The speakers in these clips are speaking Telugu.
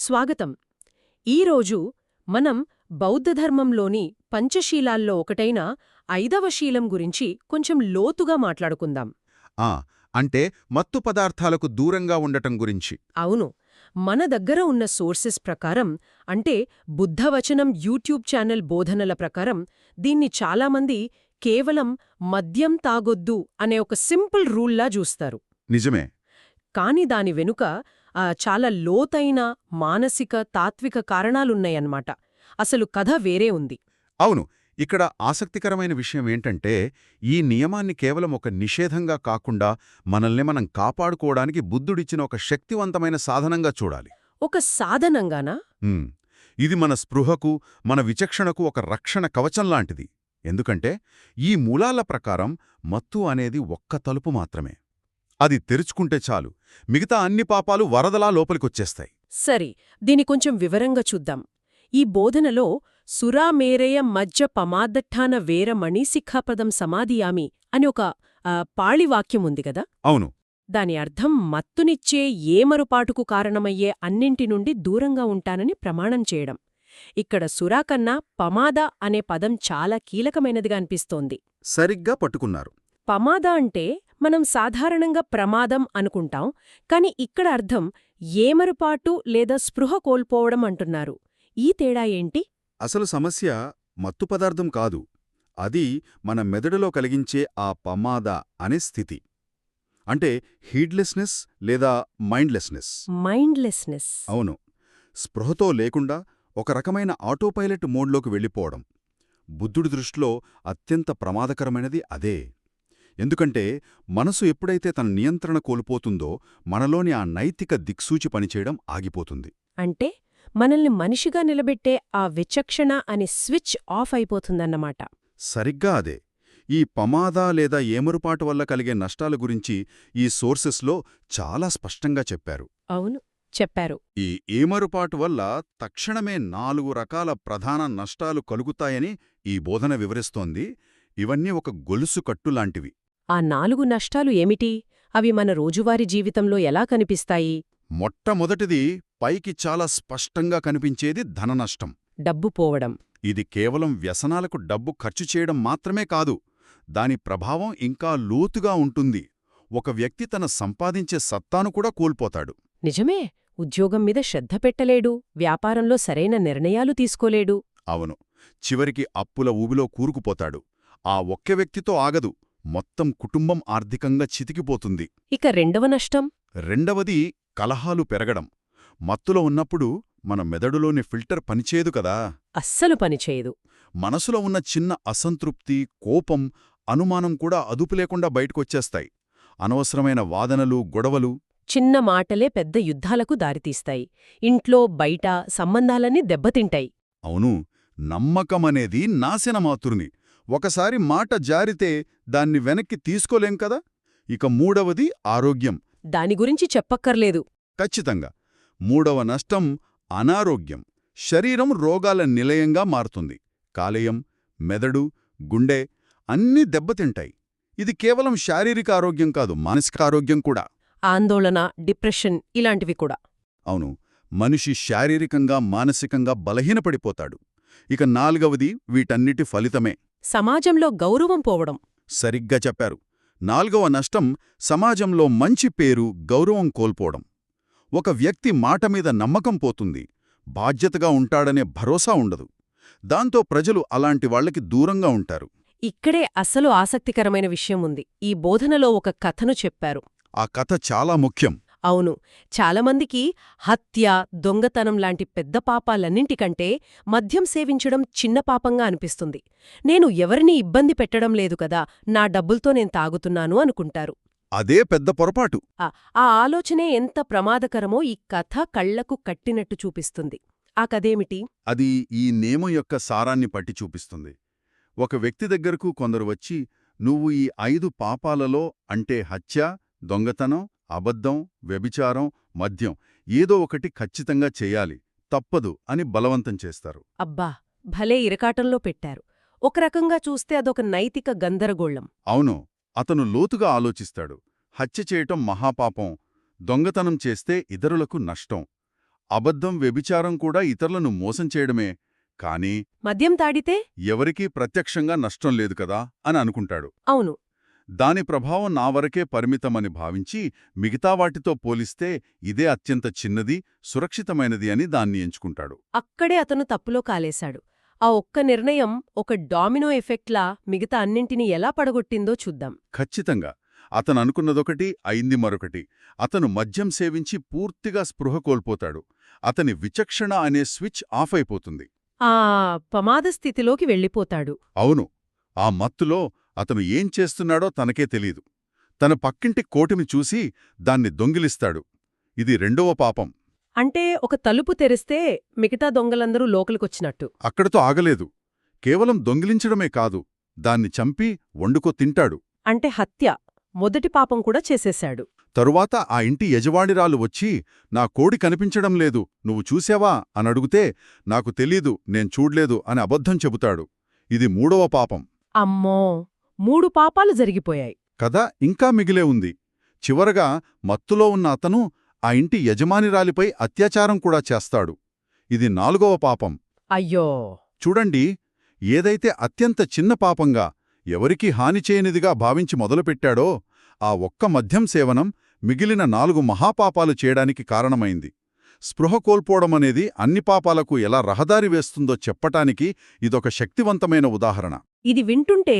స్వాగతం. ఈరోజు మనం బౌద్ధధర్మంలోని పంచశీలాల్లో ఒకటైన ఐదవ శీలం గురించి కొంచెం లోతుగా మాట్లాడుకుందాం. ఆ అంటే మత్తు పదార్థాలకు దూరంగా ఉండటం గురించి. అవును. మన దగ్గర ఉన్న సోర్సెస్ ప్రకారం అంటే బుద్ధవచనం యూట్యూబ్ ఛానల్ బోధనల ప్రకారం దీన్ని చాలామంది కేవలం మద్యం తాగొద్దు అనే ఒక సింపుల్ రూల్లా చూస్తారు. నిజమే. కాని దాని వెనుక చాలా లోతైన మానసిక తాత్విక కారణాలున్నాయన్నమాట. అసలు కథ వేరే ఉంది. అవును. ఇక్కడ ఆసక్తికరమైన విషయం ఏంటంటే ఈ నియమాన్ని కేవలం ఒక నిషేధంగా కాకుండా మనల్ని మనం కాపాడుకోవడానికి బుద్ధుడిచ్చిన ఒక శక్తివంతమైన సాధనంగా చూడాలి. ఒక సాధనంగానా? ఇది మన స్పృహకు మన విచక్షణకు ఒక రక్షణ కవచం లాంటిది. ఎందుకంటే ఈ మూలాల ప్రకారం మత్తు అనేది ఒక్క తలుపు మాత్రమే. అది తెరుచుకుంటే చాలు. మిగతా అన్ని పాపాలు వరదలా లోపలికొచ్చేస్తాయి. సరే దీని కొంచెం వివరంగా చూద్దాం. ఈ బోధనలో సురామేరేయ మజ్జ పమాదట్టాన వేరమణి శిఖాపదం సమాధియామి అని ఒక పాళివాక్యం ఉంది కదా? అవును. దాని అర్థం మత్తునిచ్చే ఏమరుపాటుకు కారణమయ్యే అన్నింటి నుండి దూరంగా ఉంటానని ప్రమాణం చేయడం. ఇక్కడ సురా కన్నా పమాద అనే పదం చాలా కీలకమైనదిగా అనిపిస్తోంది. సరిగ్గా పట్టుకున్నారు. పమాద అంటే మనం సాధారణంగా ప్రమాదం అనుకుంటాం కాని ఇక్కడ అర్థం ఏమరుపాటు లేదా స్పృహ కోల్పోవడం అంటున్నారు. ఈ తేడా ఏంటి? అసలు సమస్య మత్తు పదార్థం కాదు. అది మన మెదడులో కలిగించే ఆ పమాద అనే స్థితి. అంటే హీడ్లెస్నెస్ లేదా మైండ్లెస్నెస్. మైండ్లెస్నెస్. అవును. స్పృహతో లేకుండా ఒక రకమైన ఆటోపైలట్ మోడ్లోకి వెళ్ళిపోవడం. బుద్ధుడి దృష్టిలో అత్యంత ప్రమాదకరమైనది అదే. ఎందుకంటే మనసు ఎప్పుడైతే తన నియంత్రణ కోల్పోతుందో మనలోని ఆ నైతిక దిక్సూచి పనిచేయడం ఆగిపోతుంది. అంటే మనల్ని మనిషిగా నిలబెట్టే ఆ విచక్షణ అనే స్విచ్ ఆఫ్ అయిపోతుందన్నమాట. సరిగ్గా అదే. ఈ పమాద లేదా ఏమరుపాటు వల్ల కలిగే నష్టాల గురించి ఈ సోర్సెస్లో చాలా స్పష్టంగా చెప్పారు. అవును చెప్పారు. ఈ ఏమరుపాటు వల్ల తక్షణమే నాలుగు రకాల ప్రధాన నష్టాలు కలుగుతాయని ఈ బోధన వివరిస్తోంది. ఇవన్నీ ఒక గొలుసు కట్టులాంటివి. ఆ నాలుగు నష్టాలు ఏమిటి? అవి మన రోజువారీ జీవితంలో ఎలా కనిపిస్తాయి? మొట్టమొదటిది పైకి చాలా స్పష్టంగా కనిపించేది ధననష్టం డబ్బు పోవడం. ఇది కేవలం వ్యసనాలకు డబ్బు ఖర్చు చేయడం మాత్రమే కాదు దాని ప్రభావం ఇంకా లోతుగా ఉంటుంది. ఒక వ్యక్తి తన సంపాదించే సత్తాను కూడా కోల్పోతాడు. నిజమే ఉద్యోగం మీద శ్రద్ధ పెట్టలేడు వ్యాపారంలో సరైన నిర్ణయాలు తీసుకోలేడు. అవును చివరికి అప్పుల ఊబిలో కూరుకుపోతాడు. ఆ ఒక్క వ్యక్తితో ఆగదు మొత్తం కుటుంబం ఆర్థికంగా చితికిపోతుంది. ఇక రెండవ నష్టం? రెండవది కలహాలు పెరగడం. మత్తులో ఉన్నప్పుడు మన మెదడులోని ఫిల్టర్ పనిచేయదు కదా. అస్సలు పనిచేయదు. మనసులో ఉన్న చిన్న అసంతృప్తి కోపం అనుమానం కూడా అదుపు లేకుండా బయటకొచ్చేస్తాయి. అనవసరమైన వాదనలు గొడవలు. చిన్న మాటలే పెద్ద యుద్ధాలకు దారితీస్తాయి. ఇంట్లో బయట సంబంధాలన్నీ దెబ్బతింటాయి. అవును నమ్మకమనేది నాశనమాతురుని. ఒకసారి మాట జారితే దాన్ని వెనక్కి తీసుకోలేం కదా? ఇక మూడవది ఆరోగ్యం. దాని గురించి చెప్పక్కర్లేదు. ఖచ్చితంగా. మూడవ నష్టం అనారోగ్యం. శరీరం రోగాల నిలయంగా మారుతుంది. కాలేయం మెదడు గుండె అన్నీ దెబ్బతింటాయి. ఇది కేవలం శారీరక ఆరోగ్యం కాదు మానసిక ఆరోగ్యం కూడా. ఆందోళన డిప్రెషన్ ఇలాంటివి కూడా. అవును. మనిషి శారీరకంగా మానసికంగా బలహీనపడిపోతాడు. ఇక నాలుగవది వీటన్నిటి ఫలితమే. సమాజంలో గౌరవం పోవడం. సరిగ్గా చెప్పారు. నాల్గవ నష్టం సమాజంలో మంచి పేరు గౌరవం కోల్పోవడం. ఒక వ్యక్తి మాట మీద నమ్మకం పోతుంది. బాధ్యతగా ఉంటాడనే భరోసా ఉండదు. దాంతో ప్రజలు అలాంటి వాళ్ళకి దూరంగా ఉంటారు. ఇక్కడే అసలు ఆసక్తికరమైన విషయం ఉంది. ఈ బోధనలో ఒక కథను చెప్పారు. ఆ కథ చాలా ముఖ్యం. అవును. చాలామందికి హత్య దొంగతనం లాంటి పెద్ద పాపాలన్నింటికంటే మద్యం సేవించడం చిన్న పాపంగా అనిపిస్తుంది. నేను ఎవరినీ ఇబ్బంది పెట్టడం లేదు కదా నా డబ్బులతో నేను తాగుతున్నాను అనుకుంటారు. అదే పెద్ద పొరపాటు. ఆ ఆ ఆలోచనే ఎంత ప్రమాదకరమో ఈ కథ కళ్ళకు కట్టినట్టు చూపిస్తుంది. ఆ కథేమిటి? అది ఈ నియమం యొక్క సారాన్ని పట్టి చూపిస్తుంది. ఒక వ్యక్తి దగ్గరకు కొందరు వచ్చి నువ్వు ఈ ఐదు పాపాలలో అంటే హత్య దొంగతనం అబద్ధం వ్యభిచారం మద్యం ఏదో ఒకటి ఖచ్చితంగా చెయ్యాలి తప్పదు అని బలవంతం చేస్తారు. అబ్బా! భలే ఇరకాటంలో పెట్టారు. ఒక రకంగా చూస్తే అదొక నైతిక గందరగోళం. అవును అతను లోతుగా ఆలోచిస్తాడు. హత్య చేయటం మహాపాపం దొంగతనం చేస్తే ఇతరులకు నష్టం. అబద్ధం వ్యభిచారం కూడా ఇతరులను మోసం చేయడమే. కానీ మద్యం తాడితే? ఎవరికీ ప్రత్యక్షంగా నష్టం లేదు కదా అని అనుకుంటాడు. అవును దాని ప్రభావం నా వరకే పరిమితమని భావించి మిగతా వాటితో పోలిస్తే ఇదే అత్యంత చిన్నది సురక్షితమైనది అని దాన్ని ఎంచుకుంటాడు. అక్కడే అతను తప్పులో కాలేశాడు. ఆ ఒక్క నిర్ణయం ఒక డామినో ఎఫెక్ట్లా మిగతా అన్నింటినీ ఎలా పడగొట్టిందో చూద్దాం. ఖచ్చితంగా. అతను అనుకున్నదొకటి అయింది మరొకటి. అతను మద్యం సేవించి పూర్తిగా స్పృహ కోల్పోతాడు. అతని విచక్షణ అనే స్విచ్ ఆఫ్ అయిపోతుంది. ఆ ప్రమాద స్థితిలోకి వెళ్ళిపోతాడు. అవును. ఆ మత్తులో అతను ఏం చేస్తున్నాడో తనకే తెలీదు. తన పక్కింటి కోటిని చూసి దాన్ని దొంగిలిస్తాడు. ఇది రెండవ పాపం. అంటే ఒక తలుపు తెరిస్తే మిగతా దొంగలందరూ లోకలికొచ్చినట్టు అక్కడతో ఆగలేదు. కేవలం దొంగిలించడమే కాదు దాన్ని చంపి వండుకో తింటాడు. అంటే హత్య. మొదటి పాపం కూడా చేసేశాడు. తరువాత ఆ ఇంటి యజవాడిరాలు వచ్చి నా కోడి కనిపించడం లేదు నువ్వు చూసావా అని అడిగితే నాకు తెలీదు నేను చూడ్లేదు అని అబద్ధం చెబుతాడు. ఇది మూడవ పాపం. అమ్మో! మూడు పాపాలు జరిగిపోయాయి. కథ ఇంకా మిగిలే ఉంది. చివరగా మత్తులో ఉన్న అతను ఆ ఇంటి యజమానిరాలిపై అత్యాచారం కూడా చేస్తాడు. ఇది నాలుగవ పాపం. అయ్యో! చూడండి ఏదైతే అత్యంత చిన్న పాపంగా ఎవరికీ హాని చేయనిదిగా భావించి మొదలుపెట్టాడో ఆ ఒక్క మద్యం సేవనం మిగిలిన నాలుగు మహాపాపాలు చేయడానికి కారణమైంది. స్పృహ కోల్పోవడమనేది అన్ని పాపాలకు ఎలా రహదారి వేస్తుందో చెప్పటానికి ఇదొక శక్తివంతమైన ఉదాహరణ. ఇది వింటుంటే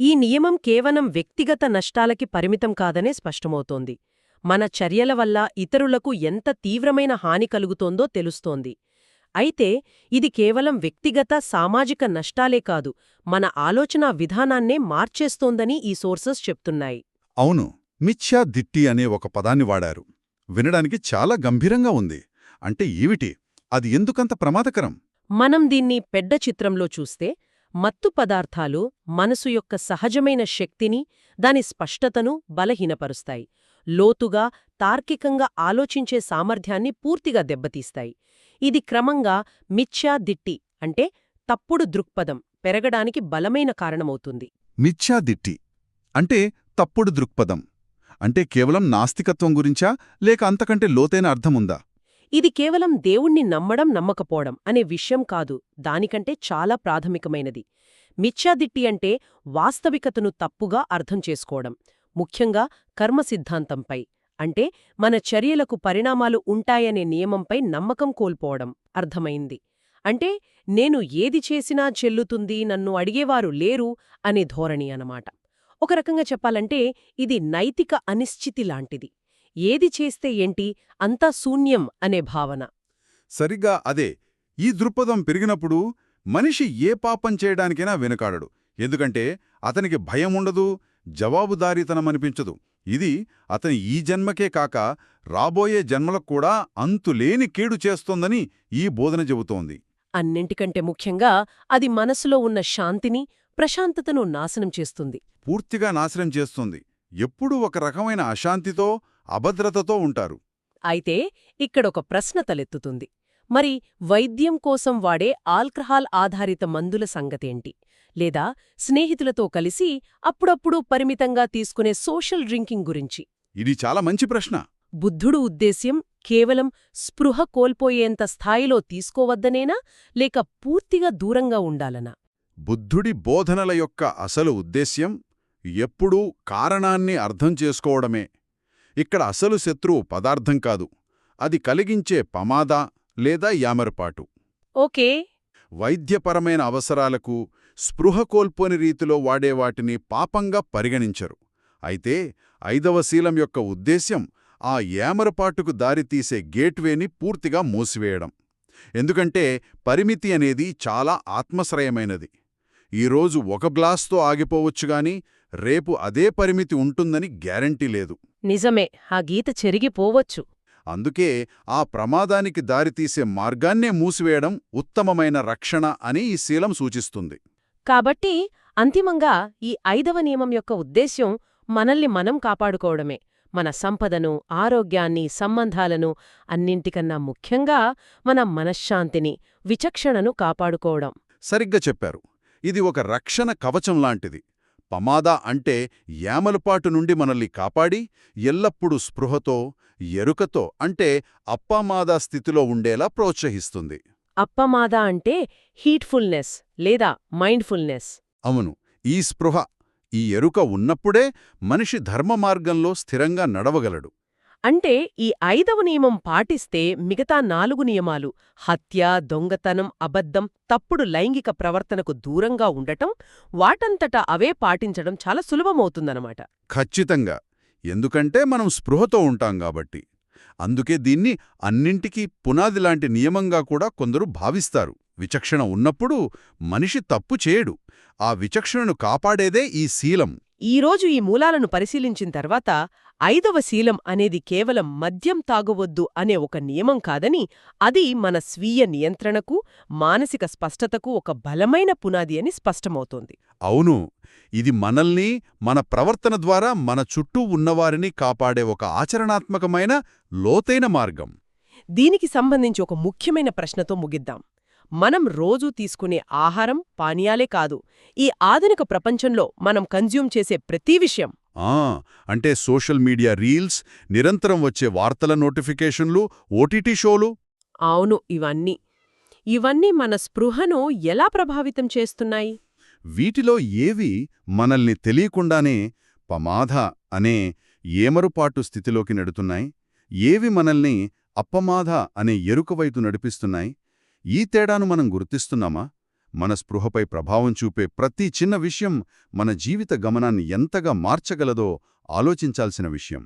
ఈ నియమం కేవలం వ్యక్తిగత నష్టాలకి పరిమితం కాదనే స్పష్టమవుతోంది. మన చర్యల వల్ల ఇతరులకు ఎంత తీవ్రమైన హాని కలుగుతోందో తెలుస్తోంది. అయితే ఇది కేవలం వ్యక్తిగత సామాజిక నష్టాలే కాదు మన ఆలోచనా విధానాన్నే మార్చేస్తోందని ఈ సోర్సెస్ చెప్తున్నాయి. అవును మిథ్యా దిట్టి అనే ఒక పదాన్ని వాడారు. వినడానికి చాలా గంభీరంగా ఉంది. అంటే ఏమిటి? అది ఎందుకంత ప్రమాదకరం? మనం దీన్ని పెద్ద చిత్రంలో చూస్తే మత్తు పదార్థాలు మనసు యొక్క సహజమైన శక్తిని దాని స్పష్టతను బలహీనపరుస్తాయి. లోతుగా తార్కికంగా ఆలోచించే సామర్థ్యాన్ని పూర్తిగా దెబ్బతీస్తాయి. ఇది క్రమంగా మిథ్యా దిట్టి అంటే తప్పుడు దృక్పథం పెరగడానికి బలమైన కారణమవుతుంది. మిథ్యా దిట్టి అంటే తప్పుడు దృక్పథం. అంటే కేవలం నాస్తికత్వం గురించా లేక అంతకంటే లోతైన అర్థముందా? ఇది కేవలం దేవుణ్ణి నమ్మడం నమ్మకపోవడం అనే విషయం కాదు. దానికంటే చాలా ప్రాథమికమైనది. మిథ్యాదిట్టి అంటే వాస్తవికతను తప్పుగా అర్థం చేసుకోవడం ముఖ్యంగా కర్మ సిద్ధాంతంపై. అంటే మన చర్యలకు పరిణామాలు ఉంటాయనే నియమంపై నమ్మకం కోల్పోవడం అర్థమైంది. అంటే నేను ఏది చేసినా చెల్లుతుంది నన్ను అడిగేవారు లేరు అనే ధోరణి అన్నమాట. ఒక రకంగా చెప్పాలంటే ఇది నైతిక అనిశ్చితి లాంటిది. ఏది చేస్తే ఏంటి? అంతా శూన్యం అనే భావన. సరిగ్గా అదే. ఈ దృక్పథం పెరిగినప్పుడు మనిషి ఏ పాపం చేయడానికైనా వెనుకాడడు. ఎందుకంటే అతనికి భయం ఉండదు జవాబుదారీతనమనిపించదు ఇది అతని ఈ జన్మకే కాక రాబోయే జన్మలకు కూడా అంతులేని కీడు చేస్తోందని ఈ బోధన చెబుతోంది. అన్నింటికంటే ముఖ్యంగా అది మనసులో ఉన్న శాంతిని ప్రశాంతతను నాశనం చేస్తుంది. పూర్తిగా నాశనం చేస్తుంది. ఎప్పుడూ ఒక రకమైన అశాంతితో అభద్రతతో ఉంటారు. అయితే ఇక్కడొక ప్రశ్న తలెత్తుతుంది. మరి వైద్యం కోసం వాడే ఆల్కహాల్ ఆధారిత మందుల సంగతేంటి? లేదా స్నేహితులతో కలిసి అప్పుడప్పుడు పరిమితంగా తీసుకునే సోషల్ డ్రింకింగ్ గురించి? ఇది చాలా మంచి ప్రశ్న. బుద్ధుడు ఉద్దేశ్యం కేవలం స్పృహ కోల్పోయేంత స్థాయిలో తీసుకోవద్దనేనా? లేక పూర్తిగా దూరంగా ఉండాలనా? బుద్ధుడి బోధనల యొక్క అసలు ఉద్దేశ్యం ఎప్పుడూ కారణాన్ని అర్థం చేసుకోవడమే. ఇక్కడ అసలు శత్రువు పదార్థం కాదు. అది కలిగించే పమాద లేదా యామరపాటు. ఓకే. వైద్యపరమైన అవసరాలకు స్పృహ కోల్పోని రీతిలో వాడే వాటిని పాపంగా పరిగణించరు. అయితే ఐదవ శీలం యొక్క ఉద్దేశ్యం ఆ ఏమరపాటుకు దారితీసే గేట్వేని పూర్తిగా మూసివేయడం. ఎందుకంటే పరిమితి అనేది చాలా ఆత్మశ్రయమైనది. ఈరోజు ఒక గ్లాస్తో ఆగిపోవచ్చుగాని రేపు అదే పరిమితి ఉంటుందని గ్యారంటీ లేదు. నిజమే ఆ గీత చెరిగిపోవచ్చు. అందుకే ఆ ప్రమాదానికి దారితీసే మార్గాన్నే మూసివేయడం ఉత్తమమైన రక్షణ అని ఈ శీలం సూచిస్తుంది. కాబట్టి అంతిమంగా ఈ ఐదవ నియమం యొక్క ఉద్దేశ్యం మనల్ని మనం కాపాడుకోవడమే. మన సంపదను ఆరోగ్యాన్ని సంబంధాలను అన్నింటికన్నా ముఖ్యంగా మన మనశ్శాంతిని విచక్షణను కాపాడుకోవడం. సరిగ్గా చెప్పారు. ఇది ఒక రక్షణ కవచం లాంటిది. పమాద అంటే యామలుపాటు నుండి మనల్ని కాపాడి ఎల్లప్పుడూ స్పృహతో ఎరుకతో అంటే అప్పమాద స్థితిలో ఉండేలా ప్రోత్సహిస్తుంది. అప్పమాద అంటే హీట్ఫుల్నెస్ లేదా మైండ్ఫుల్నెస్. అవును ఈ స్పృహ ఈ ఎరుక ఉన్నప్పుడే మనిషి ధర్మ మార్గంలో స్థిరంగా నడవగలడు. అంటే ఈ ఐదవ నియమం పాటిస్తే మిగతా నాలుగు నియమాలు హత్య దొంగతనం అబద్ధం తప్పుడు లైంగిక ప్రవర్తనకు దూరంగా ఉండటం వాటంతటా అవే పాటించడం చాలా సులభమవుతుందన్నమాట. ఖచ్చితంగా. ఎందుకంటే మనం స్పృహతో ఉంటాం కాబట్టి. అందుకే దీన్ని అన్నింటికీ పునాది లాంటి నియమంగా కూడా కొందరు భావిస్తారు. విచక్షణ ఉన్నప్పుడు మనిషి తప్పు చేయడు. ఆ విచక్షణను కాపాడేదే ఈ శీలం. ఈరోజు ఈ మూలాలను పరిశీలించిన తర్వాత ఐదవ శీలం అనేది కేవలం మద్యం తాగవద్దు అనే ఒక నియమం కాదని అది మన స్వీయ నియంత్రణకు మానసిక స్పష్టతకు ఒక బలమైన పునాది అని స్పష్టమవుతోంది. అవును. ఇది మనల్ని మన ప్రవర్తన ద్వారా మన చుట్టూ ఉన్నవారిని కాపాడే ఒక ఆచరణాత్మకమైన లోతైన మార్గం. దీనికి సంబంధించి ఒక ముఖ్యమైన ప్రశ్నతో ముగిద్దాం. మనం రోజూ తీసుకునే ఆహారం పానీయాలే కాదు ఈ ఆధునిక ప్రపంచంలో మనం కన్జ్యూమ్ చేసే ప్రతి విషయం. ఆ అంటే సోషల్ మీడియా రీల్స్ నిరంతరం వచ్చే వార్తల నోటిఫికేషన్లు ఓటీటీ షోలు? అవును ఇవన్నీ. ఇవన్నీ మన స్పృహను ఎలా ప్రభావితం చేస్తున్నాయి? వీటిలో ఏవి మనల్ని తెలియకుండానే పమాధ అనే ఏమరుపాటు స్థితిలోకి నెడుతున్నాయి? ఏవి మనల్ని అప్పమాధ అనే ఎరుకవైపు నడిపిస్తున్నాయి? ఈ తేడాను మనం గుర్తిస్తున్నామా? మన స్పృహపై ప్రభావం చూపే ప్రతి చిన్న విషయం మన జీవిత గమనాన్ని ఎంతగా మార్చగలదో ఆలోచించాల్సిన విషయం.